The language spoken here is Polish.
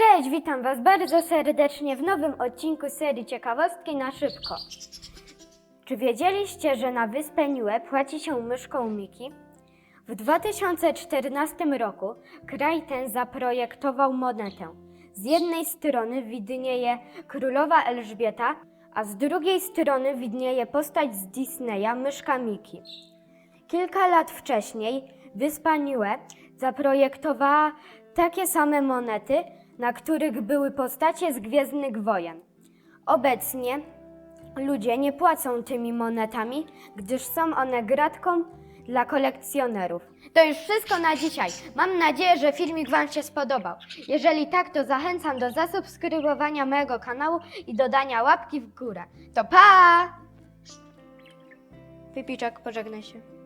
Cześć, witam Was bardzo serdecznie w nowym odcinku serii Ciekawostki na szybko. Czy wiedzieliście, że na wyspę Niue płaci się myszką Miki? W 2014 roku kraj ten zaprojektował monetę. Z jednej strony widnieje królowa Elżbieta, a z drugiej strony widnieje postać z Disneya, myszka Miki. Kilka lat wcześniej wyspa Niue zaprojektowała takie same monety, na których były postacie z Gwiezdnych Wojen. Obecnie ludzie nie płacą tymi monetami, gdyż są one gratką dla kolekcjonerów. To już wszystko na dzisiaj. Mam nadzieję, że filmik Wam się spodobał. Jeżeli tak, to zachęcam do zasubskrybowania mojego kanału i dodania łapki w górę. To pa! Wypiczak, pożegnaj się.